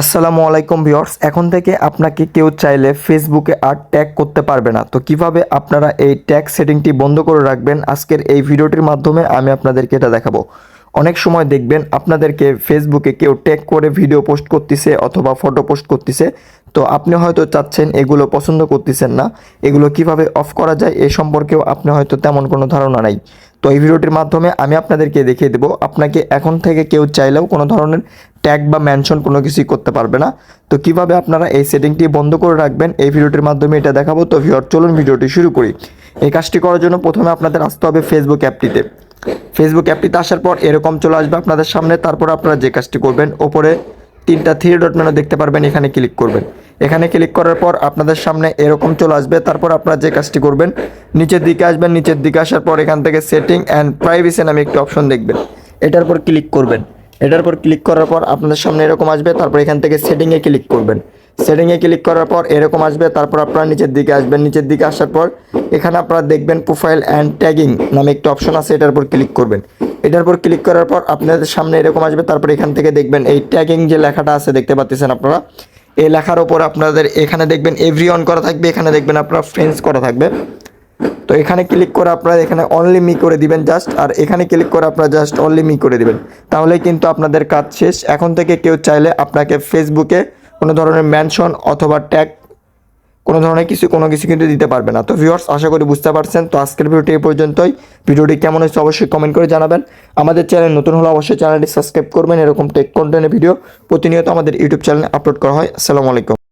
আসসালামু আলাইকুম ভিউয়ার্স, এখন থেকে আপনাকে কেউ চাইলে ফেসবুকে আর ট্যাগ করতে পারবে না। তো কীভাবে আপনারা এই ট্যাগ সেটিংটি বন্ধ করে রাখবেন? আজকের এই ভিডিওটির মাধ্যমে আমি আপনাদেরকে এটা দেখাবো। অনেক সময় দেখবেন আপনাদেরকে ফেসবুকে কেউ ট্যাগ করে ভিডিও পোস্ট করতেছে অথবা ফটো পোস্ট করতেছে। তো আপনি হয়তো চাচ্ছেন এগুলো পছন্দ করতেছেন না। এগুলো কীভাবে অফ করা যায় এ সম্পর্কেও আপনি হয়তো তেমন কোনো ধারণা নাই। তো এই ভিডিওটির মাধ্যমে আমি আপনাদেরকে দেখিয়ে দেবো, আপনাকে এখন থেকে কেউ চাইলেও কোনো ধরনের ট্যাগ বা মেনশন কোনো কিছুই করতে পারবে না। তো কীভাবে আপনারা এই সেটিংটি বন্ধ করে রাখবেন, এই ভিডিওটির মাধ্যমে এটা দেখাবো। তো ভিওর চলুন ভিডিওটি শুরু করি। এই কাজটি করার জন্য প্রথমে আপনাদের আসতে হবে ফেসবুক অ্যাপটিতে ফেসবুক অ্যাপটিতে আসার পর এরকম চলে আসবে আপনাদের সামনে, তারপর আপনারা যে কাজটি করবেন, ওপরে তিনটা থ্রি ডট মেনু দেখতে পারবেন, এখানে ক্লিক করবেন। এখানে ক্লিক করার পর আপনাদের সামনে এরকম চলে আসবে। তারপর আপনারা যে কাজটি করবেন, নিচের দিকে আসবেন, নিচের দিকে আসার পর এখান থেকে সেটিং অ্যান্ড প্রাইভেসি নামে একটি অপশন দেখবেন। এটার পর ক্লিক করবেন। এটার পর ক্লিক করার পর আপনাদের সামনে এরকম আসবে, তারপর এখান থেকে সেটিংয়ে ক্লিক করবেন। সেটিংয়ে ক্লিক করার পর এরকম আসবে, তারপর আপনারা নিচের দিকে আসবেন। নিচের দিকে আসার পর এখানে আপনারা দেখবেন প্রোফাইল অ্যান্ড ট্যাগিং নামে একটা অপশন আছে, এটার উপর ক্লিক করবেন। এটার উপর ক্লিক করার পর আপনাদের সামনে এরকম আসবে, তারপর এখান থেকে দেখবেন এই ট্যাগিং যে লেখাটা আছে, দেখতে পাচ্ছেন আপনারা? এই লেখার ওপর আপনাদের এখানে দেখবেন এভরি অন করা থাকবে, এখানে দেখবেন আপনার ফ্রেন্ডস করা থাকবে। তো এখানে ক্লিক করে আপনারা এখানে অনলি মি করে দিবেন জাস্ট আর এখানে ক্লিক করে আপনারা জাস্ট অনলি মি করে দিবেন। তাহলে কিন্তু আপনাদের কাজ শেষ। এখন থেকে কেউ চাইলে আপনাকে ফেসবুকে কোনো ধরনের ম্যানশন অথবা ট্যাগ কোনো ধরনের কিছু, কোনো কিছু কিন্তু দিতে পারবে না। তো ভিউয়ার্স আশা করি বুঝতে পারছেন। তো আজকের ভিডিওটি এই পর্যন্তই। ভিডিওটি কেমন হয়েছে অবশ্যই কমেন্ট করে জানাবেন। আমাদের চ্যানেল নতুন হলে অবশ্যই চ্যানেলটি সাবস্ক্রাইব করবেন। এরকম টেক কন্টেন্টের ভিডিও প্রতিনিয়ত আমাদের ইউটিউব চ্যানেলে আপলোড করা হয়। আসসালামু আলাইকুম।